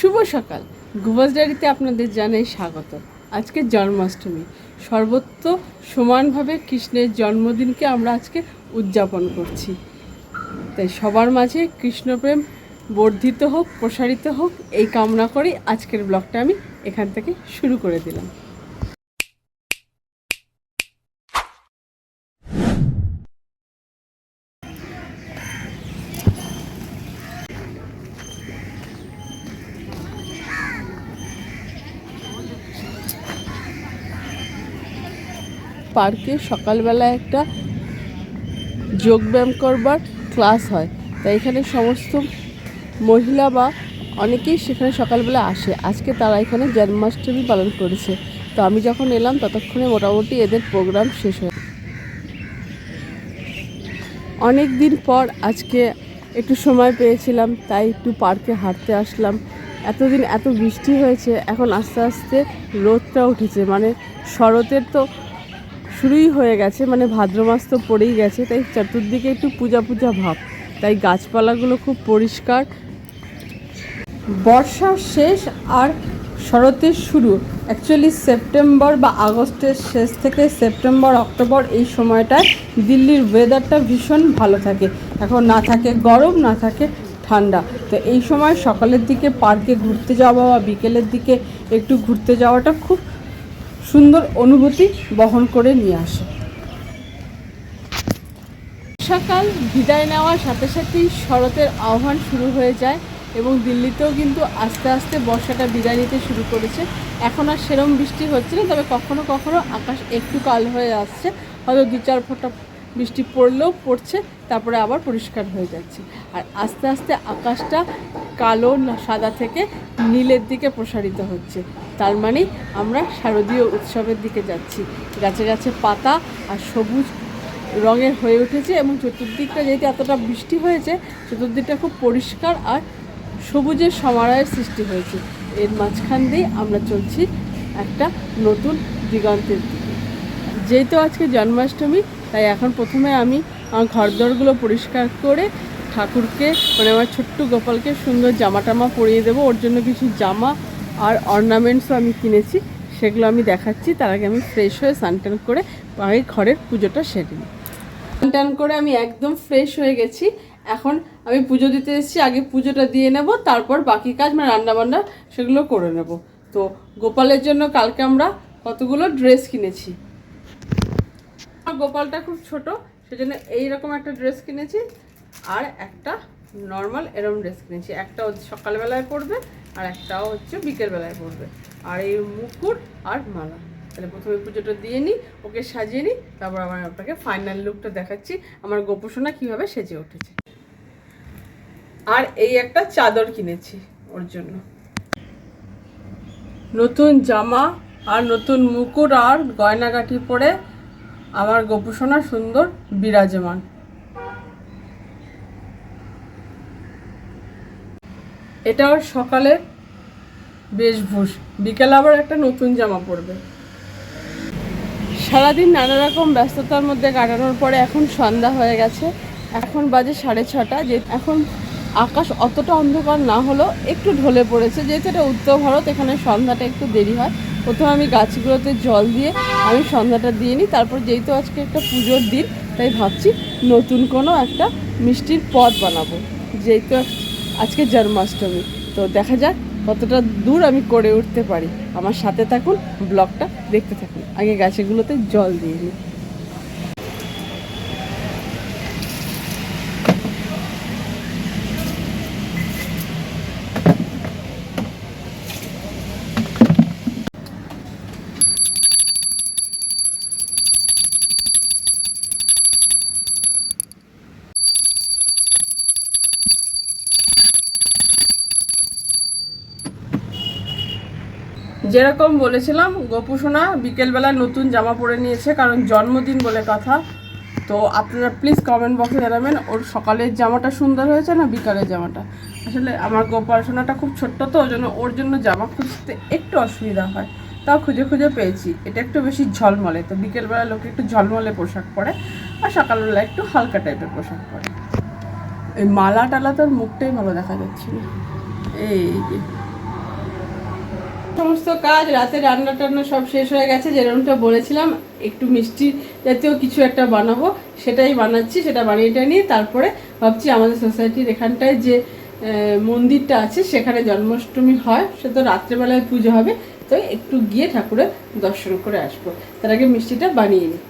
শুভ সকাল। গুবাস ডায়েরিতে আপনাদের জানাই স্বাগত। আজকে জন্মাষ্টমী। সর্বত্র সমানভাবে কৃষ্ণের জন্মদিনকে আমরা আজকে উদযাপন করছি। তাই সবার মাঝে কৃষ্ণপ্রেম বর্ধিত হোক, প্রসারিত হোক, এই কামনা করেই আজকের ব্লগটা আমি এখান থেকে শুরু করে দিলাম। পার্কে সকালবেলা একটা যোগব্যায়াম করবার ক্লাস হয়। তাই এখানে সমস্ত মহিলা বা অনেকেই সেখানে সকালবেলা আসে। আজকে তারা এখানে জন্মাষ্টমী পালন করেছে। তো আমি যখন এলাম, ততক্ষণে মোটামুটি এদের প্রোগ্রাম শেষ হয়ে অনেক দিন পর আজকে একটু সময় পেয়েছিলাম, তাই একটু পার্কে হাঁটতে আসলাম। এতদিন এত বৃষ্টি হয়েছে, এখন আস্তে আস্তে রোদটা উঠেছে। মানে শরতের তো শুরুই হয়ে গেছে মানে ভাদ্র মাস তো পড়েই গেছে, তাই চতুর্দিকে একটু পূজা পূজা ভাব, তাই গাছপালাগুলো খুব পরিষ্কার। বর্ষার শেষ আর শরতের শুরু অ্যাকচুয়ালি সেপ্টেম্বর বা আগস্টের শেষ থেকে সেপ্টেম্বর অক্টোবর এই সময়টায় দিল্লির ওয়েদারটা ভীষণ ভালো থাকে। এখন না থাকে গরম, না থাকে ঠান্ডা, তো এই সময় সকালের দিকে পার্কে ঘুরতে যাওয়া বা বিকেলের দিকে একটু ঘুরতে যাওয়াটা খুব সুন্দর অনুভূতি বহন করে নিয়ে আসে। বর্ষাকাল বিদায় নেওয়ার সাথে সাথেই শরতের আহ্বান শুরু হয়ে যায় এবং দিল্লিতেও কিন্তু আস্তে আস্তে বর্ষাটা বিদায় নিতে শুরু করেছে। এখন আর সেরম বৃষ্টি হচ্ছে না, তবে কখনো কখনো আকাশ একটু কাল হয়ে আসছে। হয়তো দু চার ফোঁটা বৃষ্টি পড়লেও পড়ছে, তারপরে আবার পরিষ্কার হয়ে যাচ্ছে। আর আস্তে আস্তে আকাশটা কালো সাদা থেকে নীলের দিকে প্রসারিত হচ্ছে। তার মানে আমরা শারদীয় উৎসবের দিকে যাচ্ছি। গাছে গাছে পাতা আর সবুজ রঙের হয়ে উঠেছে এবং চতুর্দিকটা যেহেতু এতটা বৃষ্টি হয়েছে, চতুর্দিকটা খুব পরিষ্কার আর সবুজের সমারোহের সৃষ্টি হয়েছে। এর মাঝখান দিয়ে আমরা চলছি একটা নতুন দিগন্তের দিকে। যেহেতু আজকে জন্মাষ্টমী, তাই এখন প্রথমে আমি আমার ঘরদোরগুলো পরিষ্কার করে ঠাকুরকে মানে আমার ছোট্ট গোপালকে সুন্দর জামা টামা পরিয়ে দেবো। ওর জন্য কিছু জামা আর অর্নামেন্টসও আমি কিনেছি। সেগুলো আমি দেখাচ্ছি। তার আগে আমি ফ্রেশ হয়ে স্নান করে আগে ঘরের পুজোটা সেরে নিই। স্নান টান করে আমি একদম ফ্রেশ হয়ে গেছি। এখন আমি পুজো দিতে এসেছি, আগে পুজোটা দিয়ে নেব, তারপর বাকি কাজ মানে রান্নাবান্না সেগুলো করে নেব। তো গোপালের জন্য কালকে আমরা কতগুলো ড্রেস কিনেছি? আমার গোপালটা খুব ছোট, সেজন্য এইরকম একটা ড্রেস কিনেছি। আর একটা নর্মাল এরম ড্রেস কিনেছি। একটা ও সকালবেলায় পরবে, আর একটাও হচ্ছে বিকেলবেলায় পরবে। আর এই মুকুট আর মালা। তাহলে প্রথমে পুজোটা দিয়ে নিই, ওকে সাজিয়ে নিই, তারপর আমার আপনাকে ফাইনাল লুকটা দেখাচ্ছি, আমার গোপোষণা কীভাবে সেজে উঠেছে। আর এই একটা চাদর কিনেছি ওর জন্য। নতুন জামা আর নতুন মুকুট আর গয়নাগাটি পরে আমার গোপোষণা সুন্দর বিরাজমান। এটা ওর সকালের বেশভূষ। বিকেলে আবার একটা নতুন জামা পরবে। সারাদিন নানা রকম ব্যস্ততার মধ্যে কাটানোর পরে এখন সন্ধ্যা হয়ে গেছে। এখন বাজে সাড়ে ছটা। যে এখন আকাশ অতটা অন্ধকার না হলেও একটু ঢলে পড়েছে। যেহেতু এটা উত্তর ভারত, এখানে সন্ধ্যাটা একটু দেরি হয়। প্রথমে আমি গাছগুলোতে জল দিয়ে আমি সন্ধ্যাটা দিয়ে নিই। তারপর যেহেতু আজকে একটা পুজোর দিন, তাই ভাবছি নতুন কোনো একটা মিষ্টির পদ বানাবো। যেহেতু আজকে জন্মাষ্টমী। তো দেখা যাক কতটা দূর আমি করে উঠতে পারি। আমার সাথে থাকুন, ব্লগটা দেখতে থাকুন। আগে গাছেগুলোতে জল দিয়ে নিই যেরকম বলেছিলাম গোপুসোনা বিকেলবেলা নতুন জামা পরে নিয়েছে কারণ জন্মদিন বলে কথা। তো আপনারা প্লিজ কমেন্ট বক্সে জানাবেন, ওর সকালের জামাটা সুন্দর হয়েছে না বিকালের জামাটা? আসলে আমার গোপাল সোনাটা খুব ছোট্ট তো ওই জন্য ওর জন্য জামা খুঁজতে একটু অসুবিধা হয়। তাও খুঁজে খুঁজে পেয়েছি। এটা একটু বেশি ঝলমলে, তো বিকেলবেলা লোকে একটু ঝলমলে পোশাক পরে আর সকালবেলা একটু হালকা টাইপের পোশাক পরে। এই মালা টালা তোর মুখটাই ভালো দেখা যাচ্ছে এই সমস্ত কাজ, রাতে রান্না টান্না সব শেষ হয়ে গেছে, যেরকমটা বলেছিলাম, একটু মিষ্টি জাতীয় কিছু একটা বানাবো, সেটাই বানাচ্ছি, সেটা বানিয়ে টানিয়ে তারপরে ভাবছি আমাদের সোসাইটির এখানটায় যে মন্দিরটা আছে, সেখানে জন্মাষ্টমী হয়, সে তো রাত্রেবেলায় পুজো হবে, তো একটু গিয়ে ঠাকুরের দর্শন করে আসব। তার আগে মিষ্টিটা বানিয়ে নিই।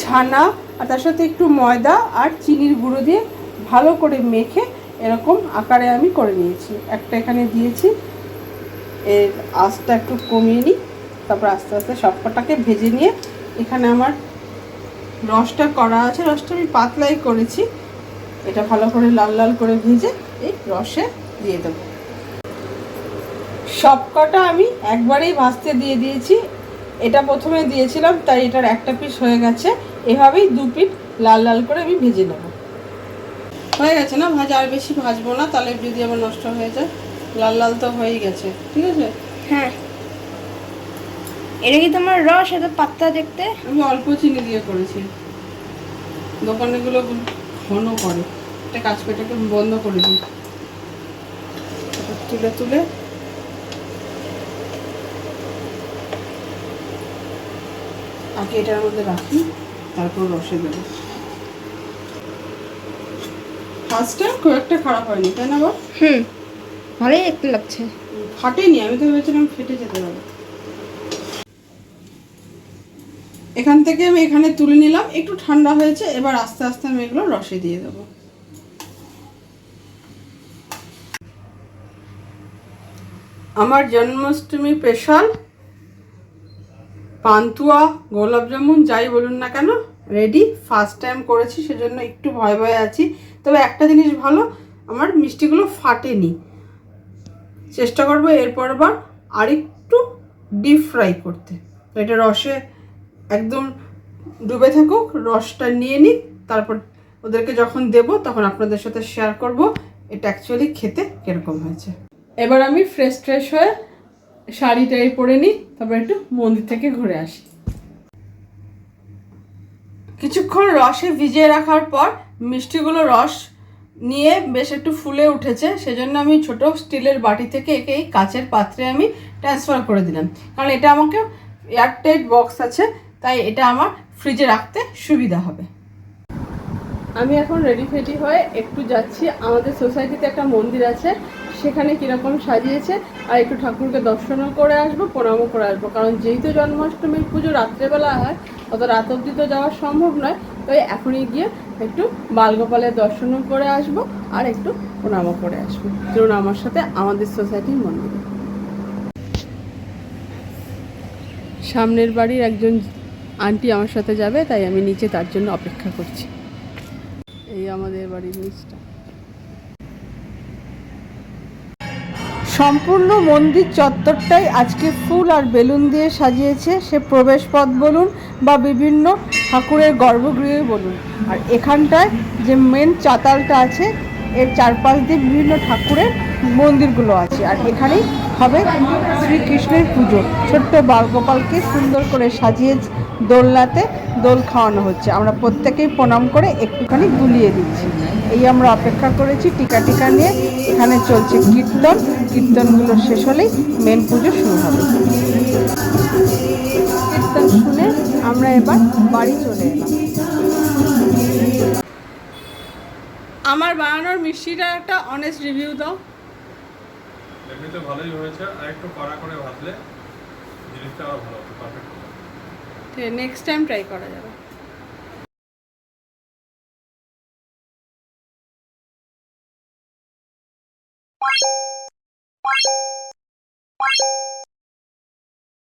ছানা, আর তার সাথে একটু ময়দা আর চিনির গুঁড়ো দিয়ে ভালো করে মেখে এরকম আকারে আমি করে নিয়েছি। একটা এখানে দিয়েছি এর আঁচটা একটু কমিয়ে নিই, তারপর আস্তে আস্তে সবকটাকে ভেজে নিয়ে এখানে আমার রসটা করা আছে, রসটা আমি পাতলাই করেছি। এটা ভালো করে লাল লাল করে ভেজে এই রসে দিয়ে দেবো। সবকটা আমি একবারেই ভাজতে দিয়ে দিয়েছি। এটা প্রথমে দিয়েছিলাম, তাই এটার একটা পিস হয়ে গেছে। এভাবেই দু পিস লাল লাল করে আমি ভেজে নেব। হয়ে গেছে না? ভাজা আর বেশি ভাজবো না, তাহলে যদি আবার নষ্ট হয়ে যায়। লাল লাল তো হয়েই গেছে ঠিক আছে? হ্যাঁ। এটা কি তোমার রস এত পাত্তা দেখতে? আমি অল্প চিনি দিয়ে করেছি। দোকানেগুলো ঘন করে। একটা এটাকে বন্ধ করে দিই। তুলে তুলে। আগে এটার মধ্যে রাখি তারপর রসে দেবো। ফার্স্টটা খুব একটা খারাপ হয়নি তাই না হুম। ভালোই দেখতে লাগছে। ফাটেনি, আমি তো ভেবেছিলাম ফেটে যেতে পারে। এখান থেকে আমি এখানে তুলে নিলাম, একটু ঠান্ডা হয়েছে, এবার আস্তে আস্তে আমি এগুলো রসে দিয়ে দেবো। আমার জন্মাষ্টমী স্পেশাল পান্তুয়া, গোলাপ জামুন, যাই বলুন না কেন রেডি ফার্স্ট টাইম করেছি, সেজন্য একটু ভয় ভয়ে আছি। তবে একটা জিনিস ভালো, আমার মিষ্টিগুলো ফাটেনি। চেষ্টা করব এরপর বার আরেকটু ডিপ ফ্রাই করতে। এটা রসে একদম ডুবে থাকুক, রসটা নিয়ে নিই তারপর ওদেরকে যখন দেব তখন আপনাদের সাথে শেয়ার করব, এটা অ্যাকচুয়ালি খেতে কীরকম হয়েছে। এবার আমি ফ্রেশ ট্রেশ হয়ে শাড়ি টাড়ি পরে নিই, তারপর একটু মন্দির থেকে ঘুরে আসি। কিছুক্ষণ রসে ভিজিয়ে রাখার পর মিষ্টিগুলো রস নিয়ে বেশ একটু ফুলে উঠেছে, সেজন্য আমি ছোট স্টিলের বাটি থেকে একে এই কাচের পাত্রে আমি ট্রান্সফার করে দিলাম। কারণ এটা আমাকে এয়ারটাইট বক্স আছে, তাই এটা আমার ফ্রিজে রাখতে সুবিধা হবে। আমি এখন রেডি ফেডি হয়ে একটু যাচ্ছি। আমাদের সোসাইটিতে একটা মন্দির আছে, সেখানে কীরকম সাজিয়েছে, আর একটু ঠাকুরকে দর্শনও করে আসব, প্রণামও করে আসব। কারণ যেহেতু জন্মাষ্টমীর পুজো রাত্রেবেলা হয় অত রাত অবধি তো যাওয়া সম্ভব নয়। তাই এখনই গিয়ে একটু বালগোপালের দর্শনও করে আসব আর একটু প্রণামও করে আসব। চলুন আমার সাথে আমাদের সোসাইটির মন্দিরে। সামনের বাড়ির একজন আন্টি আমার সাথে যাবে, তাই আমি নিচে তার জন্য অপেক্ষা করছি। এই আমাদের বাড়ির নিচটা। সম্পূর্ণ মন্দির চত্বরটাই আজকে ফুল আর বেলুন দিয়ে সাজিয়েছে। সে প্রবেশপথ বলুন বা বিভিন্ন ঠাকুরের গর্ভগৃহে বলুন। আর এখানটায় যে মেন চাতালটা আছে, এর চারপাশ দিয়ে বিভিন্ন ঠাকুরের মন্দিরগুলো আছে। আর এখানেই হবে শ্রীকৃষ্ণের পুজো। ছোট্ট বালগোপালকে সুন্দর করে সাজিয়ে দোলনাতে দোল খাওয়ানো হচ্ছে। আমরা প্রত্যেকেই প্রণাম করে একটুখানি গুলিয়ে দিচ্ছি। এই আমরা অপেক্ষা করেছি টিকা টিকা নিয়ে। এখানে চলছে কীর্তন। কীর্তনগুলো শেষ হলেই মেন পুজো শুরু হবে। কীর্তন শুনে আমরা এবার বাড়ি চলে এলাম। আমার বানানোর মিষ্টিটা একটা অনেস্ট রিভিউ দাও। এমনিতে ভালোই হয়েছে। আর একটু কড়া করে ভাজলে জিনিসটা আরও ভালো হতো পারফেক্ট নেক্সট টাইম ট্রাই করা যাবে।